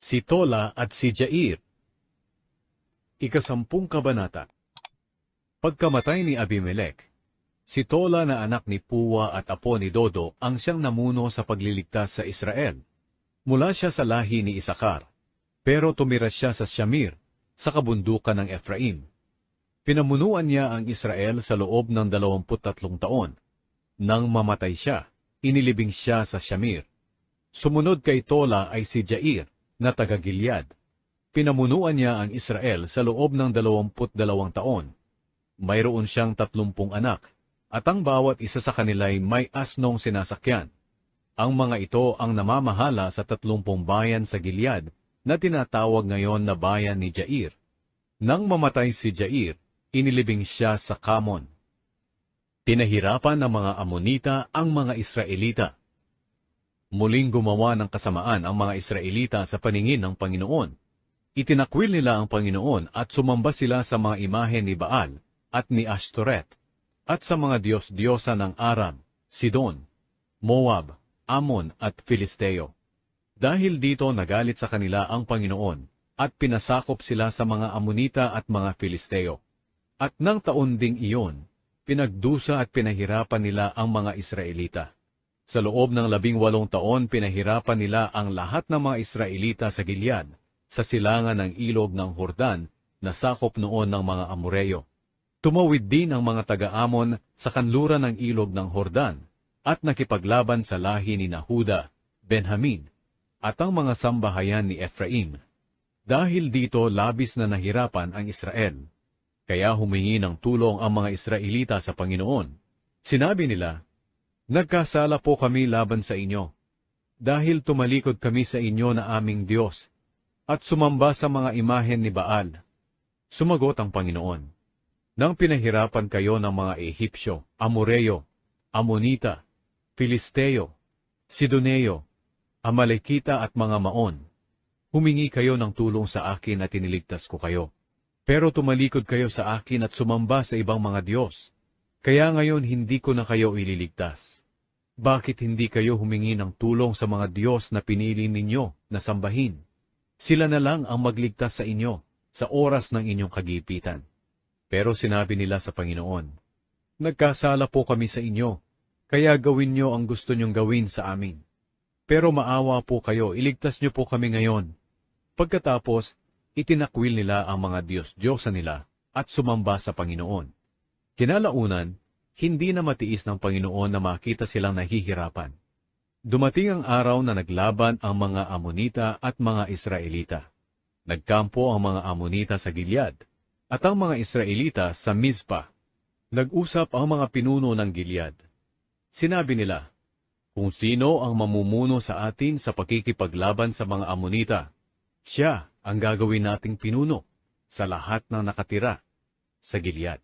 Si Tola at si Jair. Ikasampung kabanata Pagkamatay ni Abimelech, si Tola na anak ni Puwa at apo ni Dodo ang siyang namuno sa pagliligtas sa Israel. Mula siya sa lahi ni Isakar, pero tumira siya sa Shamir, sa kabundukan ng Ephraim. Pinamunuan niya ang Israel sa loob ng dalawamput tatlong taon. Nang mamatay siya, inilibing siya sa Shamir. Sumunod kay Tola ay si Jair, na taga-Gilead. Pinamunuan niya ang Israel sa loob ng dalawamput dalawang taon. Mayroon siyang tatlumpung anak, at ang bawat isa sa kanila'y may asnong sinasakyan. Ang mga ito ang namamahala sa tatlumpung bayan sa Gilead na tinatawag ngayon na bayan ni Jair. Nang mamatay si Jair, inilibing siya sa Kamon. Pinahirapan ng mga Amonita ang mga Israelita. Muling gumawa ng kasamaan ang mga Israelita sa paningin ng Panginoon. Itinakwil nila ang Panginoon at sumamba sila sa mga imahe ni Baal at ni Ashtoreth at sa mga Diyos-Diyosa ng Aram, Sidon, Moab, Amon at Filisteo. Dahil dito nagalit sa kanila ang Panginoon at pinasakop sila sa mga Amonita at mga Filisteo. At nang taon ding iyon, pinagdusa at pinahirapan nila ang mga Israelita. Sa loob ng labing walong taon, pinahirapan nila ang lahat ng mga Israelita sa Gilead, sa silangan ng ilog ng Hordan, na sakop noon ng mga Amoreyo. Tumawid din ang mga taga-Amon sa kanluran ng ilog ng Hordan, at nakipaglaban sa lahi ni Nahuda, Benjamin, at ang mga sambahayan ni Ephraim. Dahil dito labis na nahirapan ang Israel. Kaya humingi ng tulong ang mga Israelita sa Panginoon. Sinabi nila, Nagkasala po kami laban sa inyo, dahil tumalikod kami sa inyo na aming Diyos, at sumamba sa mga imahen ni Baal. Sumagot ang Panginoon, Nang pinahirapan kayo ng mga Ehipsyo, Amoreo, Amonita, Filisteo, Sidoneo, Amalekita at mga Maon, humingi kayo ng tulong sa akin at tiniligtas ko kayo. Pero tumalikod kayo sa akin at sumamba sa ibang mga Diyos. Kaya ngayon hindi ko na kayo ililigtas. Bakit hindi kayo humingi ng tulong sa mga Diyos na pinili ninyo na sambahin? Sila na lang ang magligtas sa inyo sa oras ng inyong kagipitan. Pero sinabi nila sa Panginoon, Nagkasala po kami sa inyo, kaya gawin nyo ang gusto nyong gawin sa amin. Pero maawa po kayo, iligtas nyo po kami ngayon. Pagkatapos, itinakwil nila ang mga Diyos-Diyosa nila at sumamba sa Panginoon. Kinalaunan, hindi na matiis ng Panginoon na makita silang nahihirapan. Dumating ang araw na naglaban ang mga Amonita at mga Israelita. Nagkampo ang mga Amonita sa Gilead, at ang mga Israelita sa Mizpah. Nag-usap ang mga pinuno ng Gilead. Sinabi nila, Kung sino ang mamumuno sa atin sa pakikipaglaban sa mga Amonita, siya ang gagawin nating pinuno sa lahat ng nakatira sa Gilead.